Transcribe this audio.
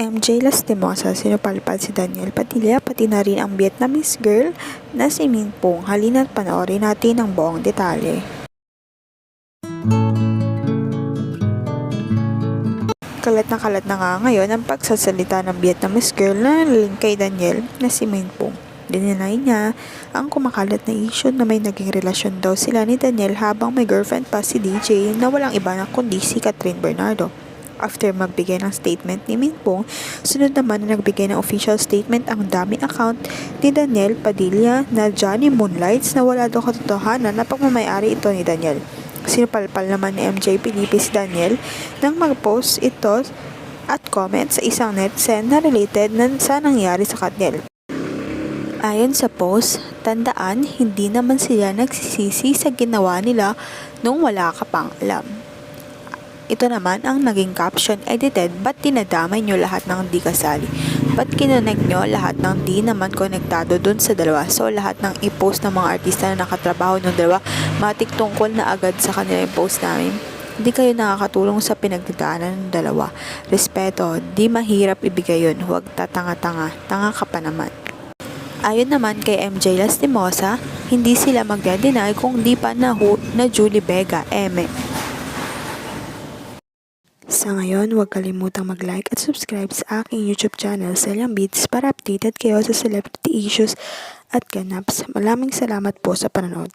MJ Lastimosa, sinupalpal si Daniel Padilla, pati na rin ang Vietnamese girl na si Min Pung. Halina't panoorin natin ang buong detalye. Kalat na kalat na nga ngayon ang pagsasalita ng Vietnamese girl na naling kay Daniel na si Min Pung. Dininay niya ang kumakalat na issue na may naging relasyon daw sila ni Daniel habang may girlfriend pa si DJ na walang iba na kundi si Catherine Bernardo. After magbigay ng statement ni Min Pong, sunod naman na nagbigay ng official statement ang dami account ni Daniel Padilla na Johnny Moonlights na wala daw katotohanan na pagmamayari ito ni Daniel. Sinupalpal naman ni MJ Pilipi si Daniel nang mag-post ito at comment sa isang netizen na related na sa nangyari sa Katniel. Ayon sa post, tandaan hindi naman sila nagsisisi sa ginawa nila nung wala ka pang alam. Ito naman ang naging caption edited, ba't tinadamay nyo lahat ng di kasali? Ba't kinonect nyo lahat ng di naman konektado dun sa dalawa? So lahat ng i-post ng mga artista na nakatrabaho ng dalawa, matik tungkol na agad sa kanila yung post namin. Hindi kayo nakakatulong sa pinagdadaanan ng dalawa. Respeto, di mahirap ibigay yun. Huwag tatanga-tanga. Tanga ka pa naman. Ayon naman kay MJ Lastimosa, hindi sila magde-deny kung di pa na, na Julie Vega, eme. Sa ngayon, huwag kalimutang mag-like at subscribe sa aking YouTube channel, Selyang Beats, para updated kayo sa celebrity issues at ganaps. Maraming salamat po sa panonood.